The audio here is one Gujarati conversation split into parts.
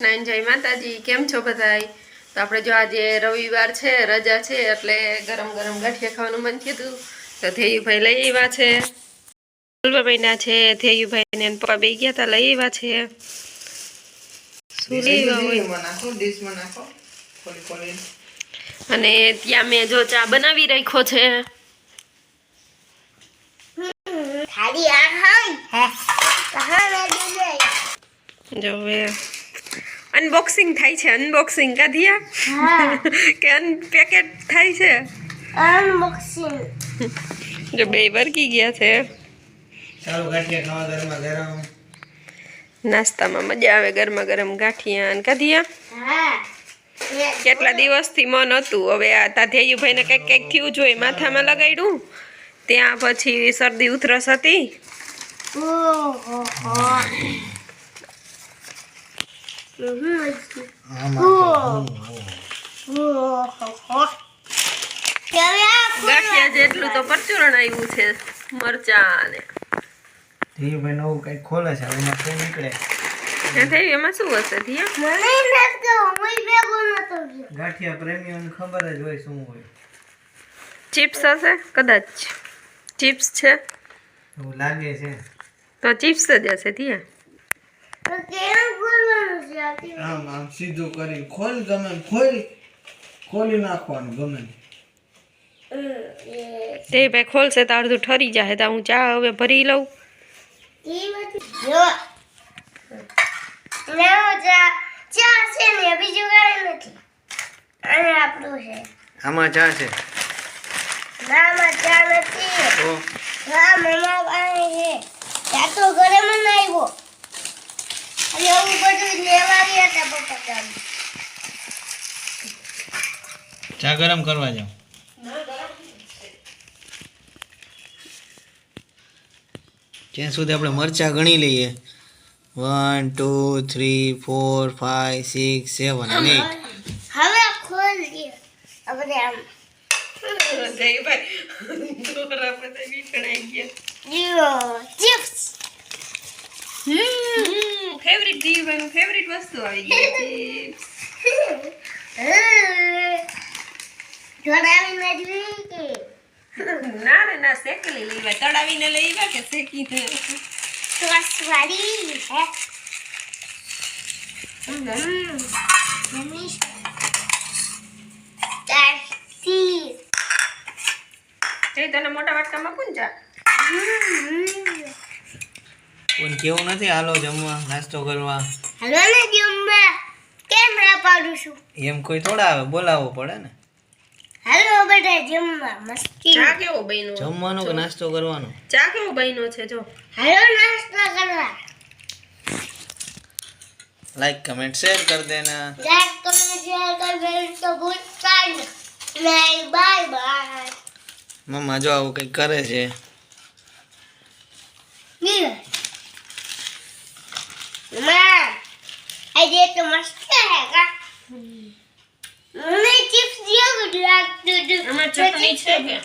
નાઈન જય માતાજી કેમ છો બધાય? તો આપણે જો આજે રવિવાર છે રજા છે એટલે ગરમ ગરમ ગાંઠિયા ખાવાનું મન થયું હતું તો ધેયુભાઈ લઈ આવ્યા છે. ફૂલભાઈના છે ધેયુભાઈ ને પપ્પા બે ગયા હતા લઈ આવ્યા છે. અને ત્યાં મેં જો ચા બનાવી રાખ્યો છે. જો હવે અનબોક્સિંગ થાય છે અનબોક્સિંગ કાધિયા કે અનપેકેટ થાય છે? અનબોક્સિંગ જો બે વર્ગી ગયા છે. ચાલો ગાંઠિયા ખાવા ગરમા ગરમ. નાસ્તામાં મજા આવે ગરમા ગરમ ગાંઠિયા અને. કાધિયા કેટલા દિવસથી મન હતું? હવે આ તા ધેયુભાઈને કંઈક કંઈક થયું જોઈએ માથામાં લગાડ્યું. ત્યાં પછી શરદી ઉધરસ હતી. ગાંઠિયા જેટલું તો પરચુરણ આવ્યું છે મરચા ને ધીરુભાઈ નવું કંઈક ખોલે છે એમાં શું નીકળે થયું એમાં શું હશે ધીયા ગાંઠિયા પ્રેમીઓને ખબર જ હોય શું હોય ચિપ્સ હશે કદાચ ચિપ્સ છે એવું લાગે છે તો ચિપ્સ જ હશે ધીયા તો કેમ બોલવાનું છે આથી આમ આમ સીધું કરી ખોલ ગમે ખોલી. ખોલી નાખવાનું ગમે તે ભાઈ ખોલશે તો અડધું ઠરી જાય તો હું ચા હવે ભરી લઉં. જો. ચા. ચા છે ને બીજું કાંઈ નથી. આપણું છે. આમાં ચા છે? નામાં ચા નથી. હા મમ્મા પાસે છે. ચા તો ઘરે બનાવ્યો. બધું હતા પપ્પા ચા ગરમ કરવા જાઓ. ત્યાં સુધી આપણે મરચા ગણી લઈએ. One two three four five six seven અને એટ હવે ખોલીએ. આપણે આમ. Zero chips. ફેવરિટ દીવાનું ફેવરિટ વસ્તુ આવી ગઈ ચિપ્સ જોડાવીને જોઈએ કે ના રે ના શેકેલી લેવા તળાવીને લેવા કે શેકીને દે હે મમ્મી ટેસ્ટી એ તને મોટા વાટકામાં કોણ ચા પણ કેવું નથી હાલો જમવા નાસ્તો કરવા. હાલો ને જમવા. કેમ પાડું છું? એમ કોઈ થોડા આવે બોલાવવો પડે ને. હાલો બધા જમવા મસ્તી. ચા કેવો બન્યો? જમવાનો કે નાસ્તો કરવાનો? ચા કેવો બન્યો છે જો. હાલો નાસ્તો કરવા. લાઈક કમેન્ટ શેર કર દેના. લાઈક કમેન્ટ શેર કરી તો ભૂલતા નહીં. બાય બાય મમ્મા જો આવું કંઈક કરે છે Mira. Mamá, આજે તો મસ્ત હે કા મને ચિપ્સ જેવું જ લાગતું હતું આમાં ચટણી છે કે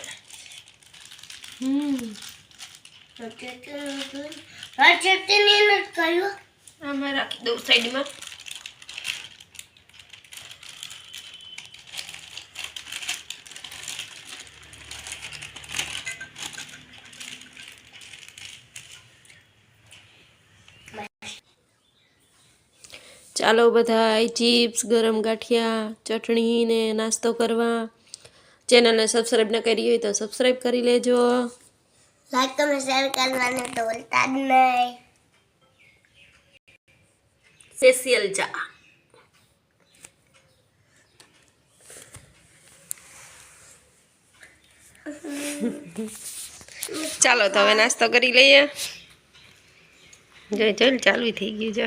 હા ચટણી નથી કહ્યું આમાં રાખી દઉં સાઈડમાં ચાલો બધા ચિપ્સ ગરમ ગાંઠિયા ચટણી ને નાસ્તો કરવા. ચેનલને સબસ્ક્રાઈબ ન કરી હોય તો સબસ્ક્રાઈબ કરી લેજો. લાઈક તમે શેર કરવાનું તો ભૂલતા જ નહીં. સ્પેશિયલ ચા. ચાલો તો હવે નાસ્તો કરી લઈએ. જોઈ જોઈ ચાલુ થઈ ગયું છે.